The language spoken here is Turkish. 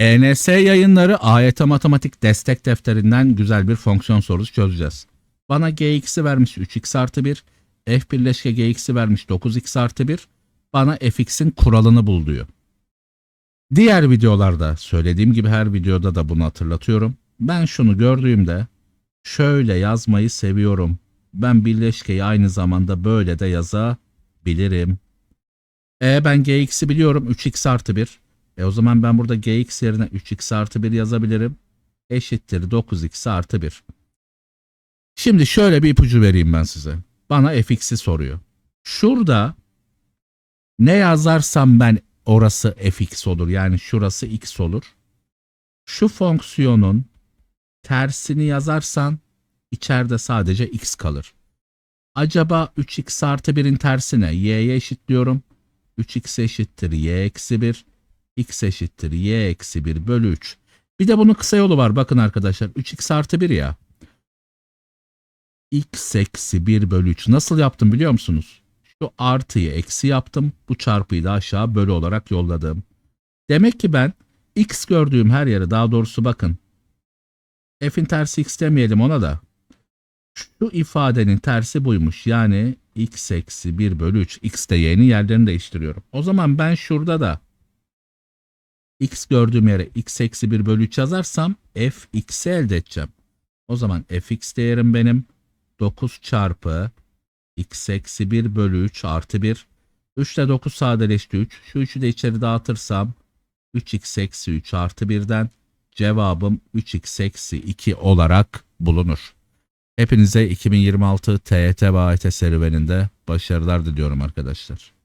ENS yayınları AYT Matematik Destek Defterinden güzel bir fonksiyon sorusu çözeceğiz. Bana gx'i vermiş 3x artı 1, f birleşke gx'i vermiş 9x artı 1, bana fx'in kuralını bul diyor. Diğer videolarda söylediğim gibi her videoda da bunu hatırlatıyorum. Ben şunu gördüğümde şöyle yazmayı seviyorum. Ben birleşkeyi aynı zamanda böyle de yazabilirim. E ben gx'i biliyorum 3x artı 1. E o zaman ben burada gx yerine 3x artı 1 yazabilirim. Eşittir 9x artı 1. Şimdi şöyle bir ipucu vereyim ben size. Bana fx'i soruyor. Şurada ne yazarsam ben orası fx olur. Yani şurası x olur. Şu fonksiyonun tersini yazarsan içeride sadece x kalır. Acaba 3x artı 1'in tersine y'ye eşitliyorum. 3x eşittir y eksi 1. x eşittir y eksi 1 bölü 3. Bir de bunun kısa yolu var. Bakın arkadaşlar 3x artı 1 ya. x eksi 1 bölü 3. Nasıl yaptım biliyor musunuz? Şu artıyı eksi yaptım. Bu çarpıyı da aşağı bölü olarak yolladım. Demek ki ben x gördüğüm her yere daha doğrusu bakın. f'in tersi x demeyelim ona da. Şu ifadenin tersi buymuş. Yani x eksi 1 bölü 3. x de y'nin yerlerini değiştiriyorum. O zaman ben şurada da x gördüğüm yere x eksi 1 bölü 3 yazarsam f x'i elde edeceğim. O zaman fx değerim benim 9 çarpı x eksi 1 bölü 3 artı 1. 3 ile 9 sadeleşti 3. Şu 3'ü de içeri dağıtırsam 3x eksi 3 artı 1'den cevabım 3x eksi 2 olarak bulunur. Hepinize 2026 TYT ve AYT serüveninde başarılar diliyorum arkadaşlar.